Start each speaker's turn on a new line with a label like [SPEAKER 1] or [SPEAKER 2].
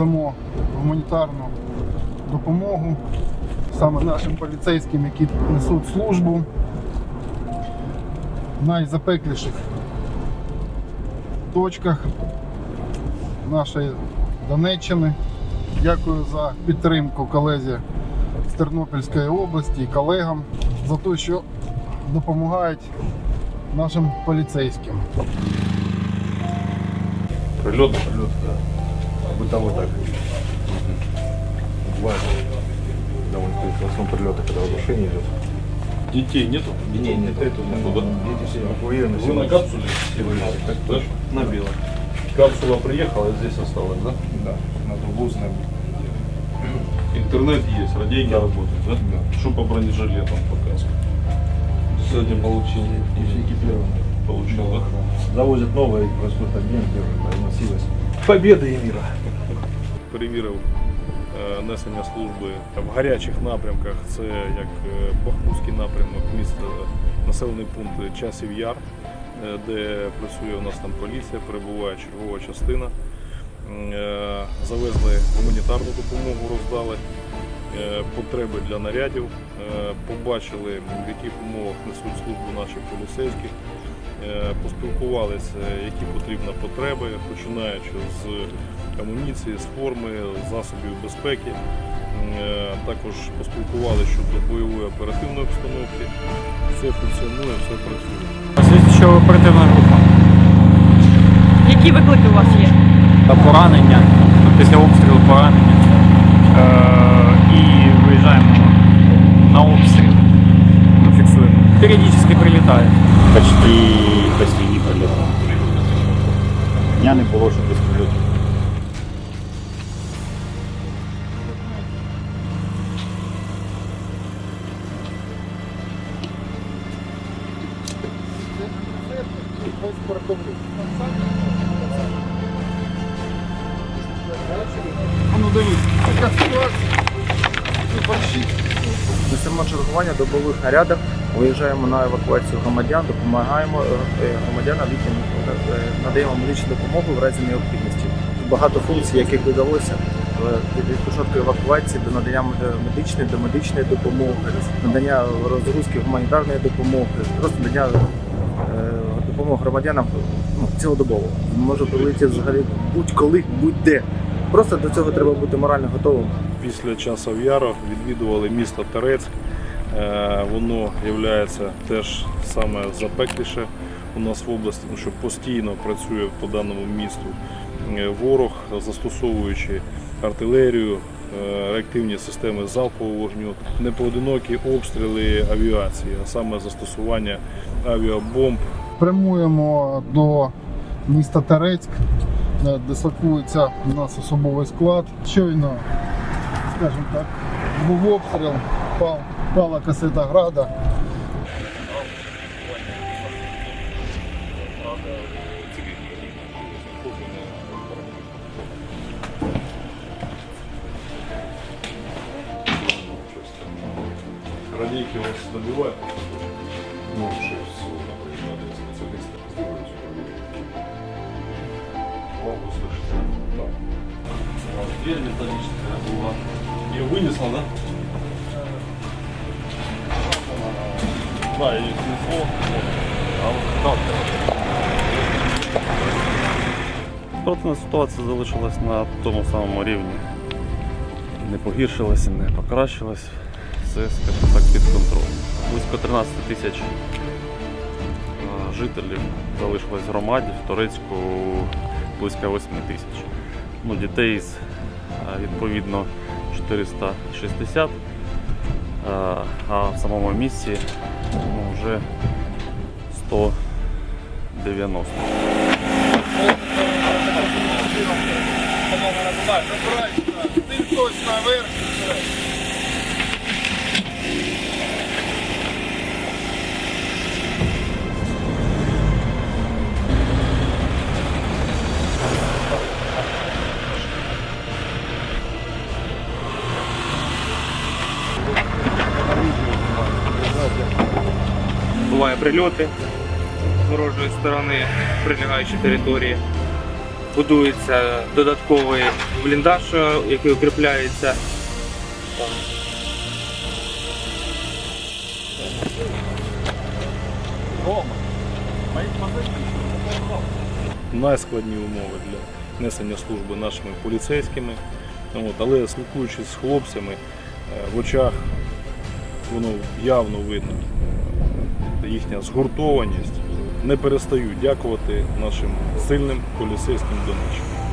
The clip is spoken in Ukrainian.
[SPEAKER 1] веземо гуманітарну допомогу саме нашим поліцейським, які несуть службу в найзапекліших точках нашої Донеччини. Дякую за підтримку колезі з Тернопільської області і колегам за те, що допомагають нашим поліцейським.
[SPEAKER 2] Прилет, прилет, да. Бытовой так. Бывает довольно в основном прилеты, когда разрушение идет.
[SPEAKER 3] Детей нету?
[SPEAKER 2] Детей нет.
[SPEAKER 3] Тут нету, да?
[SPEAKER 2] Дети все эвакуированы.
[SPEAKER 3] Вы на капсуле?
[SPEAKER 2] Так
[SPEAKER 3] Да? На белом. Капсула приехала, а здесь осталась, да?
[SPEAKER 2] Да, на трубузное.
[SPEAKER 3] Интернет есть, радейки
[SPEAKER 2] Да.
[SPEAKER 3] работают, да?
[SPEAKER 2] Да.
[SPEAKER 3] Что по бронежилетам показывают? Сегодня получил.
[SPEAKER 2] И все экипированы.
[SPEAKER 3] Получил, да?
[SPEAKER 2] Завозят новые, происходит обмен, первый, разносилось. Победы и мира.
[SPEAKER 3] Перевірив е, несення служби в гарячих напрямках. Це як е, Бахмутський напрямок, місто, населений пункт Часів Яр, е, де працює у нас там поліція, перебуває чергова частина. Завезли гуманітарну допомогу, роздали потреби для нарядів, побачили, в яких умовах несуть службу наші поліцейські. Е, Поспілкувалися, які потрібні потреби, починаючи з амуніції, з форми, з засобів безпеки. Е, Також поспілкувалися щодо бойової оперативної обстановки. Все функціонує, все працює.
[SPEAKER 4] Слідчо оперативна група
[SPEAKER 5] Які виклики у вас є?
[SPEAKER 4] та поранення, після обстрілу поранення. Е, і виїжджаємо на обстріл. Фіксуємо. Періодично прилітає.
[SPEAKER 6] почти постійні прильоти. Дня не було, що без прильотів.
[SPEAKER 1] Ну дивись, така ситуація.
[SPEAKER 7] Несемо чергування добових нарядах, виїжджаємо на евакуацію громадян, допомагаємо е, е, громадянам літнім, е, надаємо медичну допомогу в разі необхідності. Багато функцій, яких додалося від початку евакуації до надання медичної, до медичної допомоги, надання розгрузки гуманітарної допомоги, просто надання допомоги громадянам ну, цілодобово. Може прилетіти взагалі будь-коли, будь-де. Просто до цього треба бути морально готовим.
[SPEAKER 3] Після часу Яру відвідували місто Терецьк. Е, Воно є теж саме запекліше у нас в області, тому що постійно працює по даному місту е, ворог, застосовуючи артилерію, е, реактивні системи залпового вогню, непоодинокі обстріли авіації, а саме застосування авіабомб
[SPEAKER 1] Прямуємо до міста Терецьк, дислокується у нас особовий склад. Щойно, скажімо так, був обстріл, пал, Впала касета града.
[SPEAKER 3] Радейки у вас добивают.
[SPEAKER 2] Ну, вообще все, надо специалисты сделать.
[SPEAKER 3] Лампу слышите? Да. Дверь металлическая была. Ее вынесла, да? Да, ее снесло. А вот как?
[SPEAKER 8] Протина ситуація залишилась на тому самому рівні. Не погіршилася, не покращилась. Все, скажімо так, під контролем. Близько 13 тисяч е, жителів залишилось в громаді, в Турецьку близько 8 тисяч. Ну, дітей е, відповідно 460, е, а в самому місці ну, вже 190.
[SPEAKER 1] Ти хтось наверх.
[SPEAKER 9] Прильоти з ворожої сторони, прилегаючі території. будується додатковий бліндаж, е, який укріпляється.
[SPEAKER 3] найскладні умови для несення служби нашими поліцейськими. Але спілкуючись з хлопцями, е, в очах воно явно видно їхня згуртованість. Не перестаю дякувати нашим сильним поліцейським донеччинам.